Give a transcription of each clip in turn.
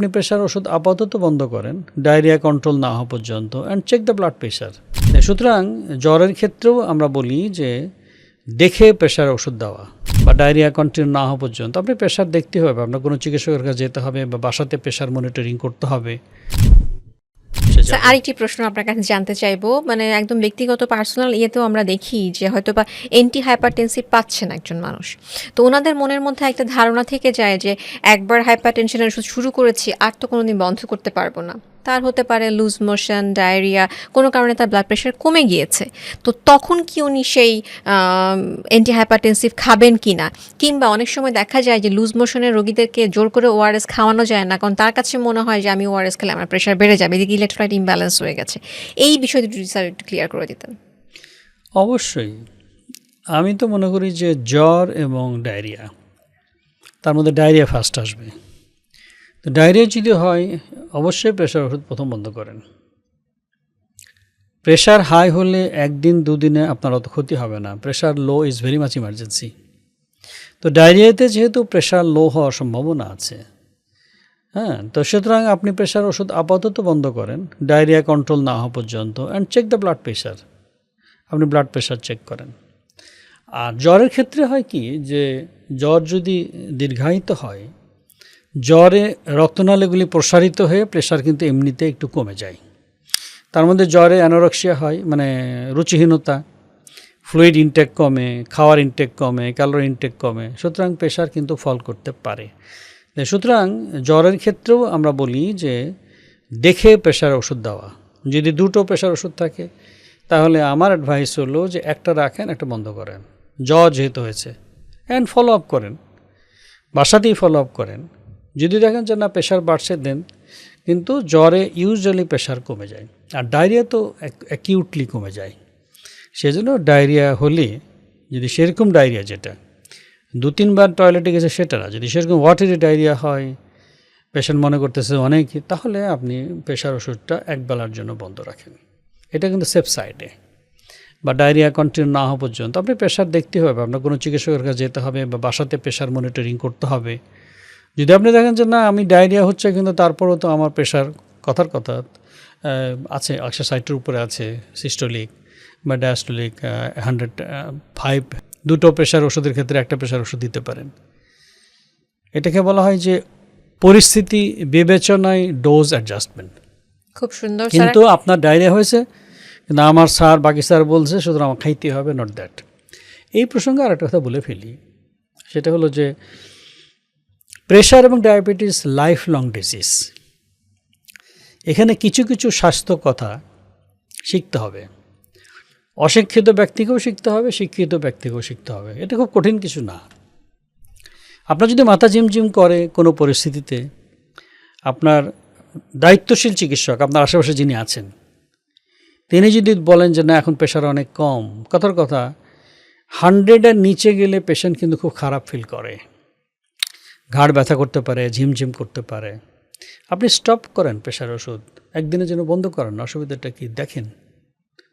আপনি প্রেশার ওষুধ আপাতত বন্ধ করেন, ডায়রিয়া কন্ট্রোল না হওয়া পর্যন্ত and check the blood pressure সুতরাং জ্বরের ক্ষেত্রেও আমরা বলি যে দেখে প্রেশার ওষুধ দেওয়া বা ডায়রিয়া কন্টিনিউ না হওয়া পর্যন্ত, আপনি প্রেশার দেখতে হবে, আপনার কোনো চিকিৎসকের কাছে যেতে হবে বা বাসাতে প্রেশার মনিটরিং করতে হবে। আরেকটি প্রশ্ন আপনার কাছে জানতে চাইব। মানে একদম ব্যক্তিগত, পার্সোনাল ইয়েতেও আমরা দেখি যে হয়তো বা এন্টি হাইপারটেনসিভ পাচ্ছেন একজন মানুষ। তো ওনাদের মনের মধ্যে একটা ধারণা থেকে যায় যে, একবার হাইপারটেনশনের ওষুধ শুরু করেছি, আর তো কোনোদিন বন্ধ করতে পারব না। তার হতে পারে লুজ মোশন ডায়রিয়া কোনো কারণে তার ব্লাড প্রেশার কমে গিয়েছে। তো তখন কি উনি সেই অ্যান্টি হাইপারটেনসিভ খাবেন কি না কিংবা অনেক সময় দেখা যায় যে লুজ মোশনের রোগীদেরকে জোর করে ওআরএস খাওয়ানো যায় না, কারণ তার কাছে মনে হয় যে আমি ওআরএস খেলে আমার প্রেশার বেড়ে যাবে, এদিকে ইলেকট্রোলাইট ইমব্যালেন্স হয়ে গেছে। এই বিষয়টি যদি স্যার একটু ক্লিয়ার করে দিতেন। অবশ্যই। আমি তো মনে করি যে জ্বর এবং ডায়রিয়া তার মধ্যে ডায়রিয়া ফার্স্ট আসবে। তো ডায়রিয়া যদি হয়, অবশ্যই প্রেশার ওষুধ প্রথম বন্ধ করেন। প্রেশার হাই হলে একদিন, দুদিনে আপনার অত ক্ষতি হবে না। Pressure low is very much emergency. তো ডায়রিয়াতে যেহেতু প্রেশার লো হওয়ার সম্ভাবনা আছে হ্যাঁ তো সুতরাং আপনি প্রেশার ওষুধ আপাতত বন্ধ করেন, ডায়রিয়া কন্ট্রোল না হওয়া পর্যন্ত and check the blood pressure আপনি ব্লাড প্রেশার চেক করেন। আর জ্বরের ক্ষেত্রে হয় কি, যে জ্বর যদি দীর্ঘায়িত হয় জ্বরে রক্তনালীগুলি প্রসারিত হয়ে প্রেশার কিন্তু এমনিতে একটু কমে যায়। তার মধ্যে জ্বরে অ্যানোরক্সিয়া হয় মানে রুচিহীনতা ফ্লুইড ইনটেক কমে, খাওয়ার ইনটেক কমে ক্যালোরি ইনটেক কমে, সুতরাং প্রেশার কিন্তু ফল করতে পারে। সুতরাং জ্বরের ক্ষেত্রেও আমরা বলি যে দেখে প্রেশার ওষুধ দেওয়া। যদি দুটো প্রেশার ওষুধ থাকে, তাহলে আমার অ্যাডভাইস হলো যে একটা রাখেন, একটা বন্ধ করেন। জ্বর যেহেতু হয়েছে অ্যান্ড ফলো আপ করেন। বাসাতেই ফলো আপ করেন। যদি দেখেন যে না প্রেশার বাড়ছে, দেন কিন্তু জ্বরে ইউজুয়ালি প্রেশার কমে যায় আর ডায়রিয়া তো অ্যাকিউটলি কমে যায়। সেজন্য ডায়রিয়া হলে যদি সেরকম ডায়রিয়া যেটা, দু, তিনবার টয়লেটে গেছে সেটা না, যদি সেরকম ওয়াটারি ডায়রিয়া হয় পেশেন্ট মনে করতেছে অনেক, তাহলে আপনি প্রেশার ওষুধটা এক বেলার জন্য বন্ধ রাখেন। এটা কিন্তু সেফ সাইডে বা ডায়রিয়া কন্টিনিউ না হওয়া পর্যন্ত আপনি প্রেশার দেখতে হবে, আপনার কোনো চিকিৎসকের কাছে যেতে হবে বা বাসাতে প্রেশার মনিটরিং করতে হবে। যদি আপনি দেখেন যে না আমি ডায়রিয়া হচ্ছে কিন্তু তারপরেও তো আমার প্রেশার কথার কথা আছে একশো ষাটের উপরে আছে সিস্টোলিক বা ডায়াস্টোলিক হান্ড্রেড ফাইভ দুটো প্রেশার ওষুধের ক্ষেত্রে একটা প্রেশার ওষুধ দিতে পারেন। এটাকে বলা হয় যে পরিস্থিতি বিবেচনায় ডোজ অ্যাডজাস্টমেন্ট। খুব সুন্দর কিন্তু আপনার ডায়রিয়া হয়েছে কিন্তু আমার স্যার বাকি স্যার বলছে সুতরাং আমার খাইতে হবে নট দ্যাট এই প্রসঙ্গে আর একটা কথা বলে ফেলি সেটা হলো যে প্রেশার এবং ডায়াবেটিস লাইফ লং ডিজিজ। এখানে কিছু কিছু স্বাস্থ্য কথা শিখতে হবে। অশিক্ষিত ব্যক্তিকেও শিখতে হবে, শিক্ষিত ব্যক্তিকেও শিখতে হবে। এটা খুব কঠিন কিছু না। আপনার যদি মাথা ঝিমঝিম করে কোনো পরিস্থিতিতে, আপনার দায়িত্বশীল চিকিৎসক, আপনার আশেপাশে যিনি আছেন, তিনি যদি বলেন যে, না, এখন প্রেশার অনেক কম, কথার কথা, হান্ড্রেডের নিচে গেলে পেশেন্ট কিন্তু খুব খারাপ ফিল করে। ঘাড় ব্যথা করতে পারে, ঝিমঝিম করতে পারে। আপনি স্টপ করেন প্রেশার ওষুধ। একদিনের জন্য বন্ধ করেন, অসুবিধাটা কি? দেখেন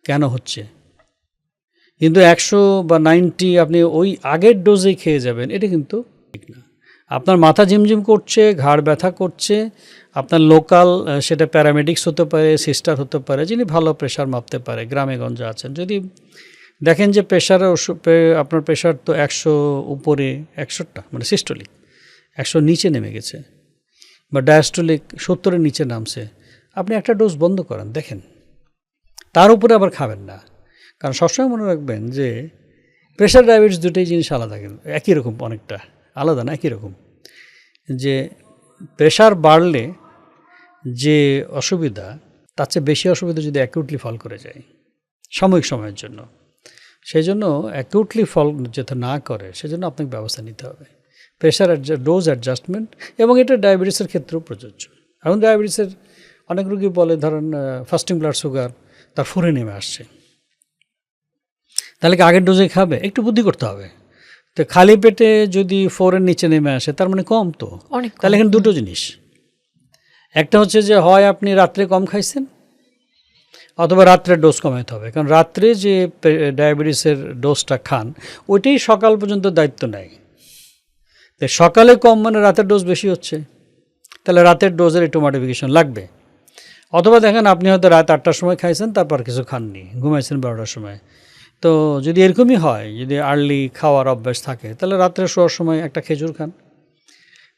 কেন হচ্ছে। কিন্তু একশো বা নাইনটি আপনি ওই আগের ডোজেই খেয়ে যাবেন, এটা কিন্তু ঠিক না। আপনার মাথা ঝিমঝিম করছে, ঘাড় ব্যথা করছে, আপনার লোকাল সেটা প্যারামেডিক্স হতে পারে সিস্টার হতে পারে, যিনি ভালো প্রেশার মাপতে পারে, গ্রামে গঞ্জে আছেন। যদি দেখেন যে প্রেশার আপনার প্রেশার তো একশো উপরে, একশোটা মানে সিস্টোলিক একশো নিচে নেমে গেছে বা ডায়াস্টোলিক সত্তরের নিচে নামছে। আপনি একটা ডোজ বন্ধ করেন, দেখেন। তার উপরে আবার খাবেন না। কারণ সবসময় মনে রাখবেন যে প্রেশার, ডায়াবেটিস দুটোই জিনিস আলাদা কিন্তু একই রকম অনেকটা, আলাদা না, একই রকম। যে প্রেশার বাড়লে যে অসুবিধা, তার চেয়ে বেশি অসুবিধা যদি অ্যাকিউটলি ফল করে যায়, সাময়িক সময়ের জন্য। সেই জন্য অ্যাকিউটলি ফল যাতে না করে, সেজন্য আপনাকে ব্যবস্থা নিতে হবে। প্রেশার ডোজ অ্যাডজাস্টমেন্ট এবং এটা ডায়াবেটিসের ক্ষেত্রেও প্রযোজ্য। এখন ডায়াবেটিসের অনেক রোগী বলে ধরেন ফাস্টিং ব্লাড সুগার তার ফোরে নেমে আসছে। তাহলে কি আগের ডোজে খাবে? একটু বুদ্ধি করতে হবে। তো খালি পেটে যদি ফোরের নিচে নেমে আসে তার মানে কম তো। অনেক তাহলে এখানে দুটো জিনিস। একটা হচ্ছে যে হয় আপনি রাত্রে কম খাইছেন অথবা রাত্রে ডোজ কমাতে হবে। কারণ রাত্রে যে ডায়াবেটিসের ডোজটা খান ওইটাই সকাল পর্যন্ত দায়িত্ব নেয়। তো সকালে কম মানে রাতের ডোজ বেশি হচ্ছে। তাহলে রাতের ডোজের একটু মডিফিকেশন লাগবে। অথবা দেখেন আপনি হয়তো রাত আটটার সময় খাইছেন তারপর কিছু খাননি ঘুমাইছেন বারোটার সময়। তো যদি এরকমই হয় যদি আর্লি খাওয়ার অভ্যাস থাকে তাহলে রাত্রে শোয়ার সময় একটা খেজুর খান।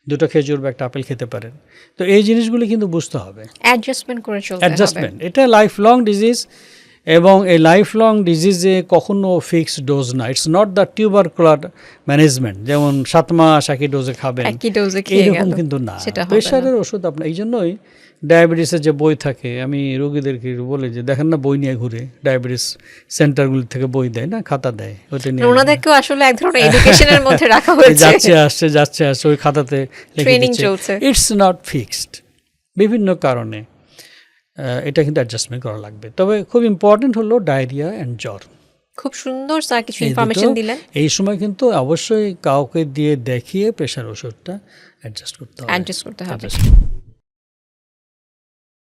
দুটো খেজুর বা একটা আপেল খেতে পারেন। তো এই জিনিসগুলি কিন্তু বুঝতে হবে। অ্যাডজাস্টমেন্ট করে চলতে অ্যাডজাস্টমেন্ট এটা লাইফ লং ডিজিজ এবং এই লাইফ লং ডিজিজে কখনো ফিক্সড ডোজ না। It's not the tubercular management যেমন সাত মাস একই ডোজে খাবেন। গেল। কিন্তু না। প্রেশারের ওষুধ আপনার এই জন্যই ডায়াবেটিসের যে বই থাকে আমি রোগীদেরকে বলি যে দেখেন না বই নিয়ে ঘুরে ডায়াবেটিস সেন্টারগুলি থেকে বই দেয় না খাতা দেয় ওটা নিয়ে ওনাদেরকেও আসলে এক ধরনের এডুকেশনের মধ্যে রাখা হয়েছে। যাচ্ছে আসছে যাচ্ছে আসছে ওই খাতাতে চলছে। ইটস নট ফিক্সড বিভিন্ন কারণে। এটা কিন্তু অ্যাডজাস্টমেন্ট করা লাগবে। তবে খুব ইম্পর্টেন্ট হলো ডায়রিয়া অ্যান্ড জ্বর। খুব সুন্দর স্যার কিছু এই ইনফরমেশন দিলেন। এই সময় কিন্তু অবশ্যই কাউকে দিয়ে দেখিয়ে প্রেশার ওষুধটা অ্যাডজাস্ট করতে হবে। অ্যাডজাস্ট করতে হবে।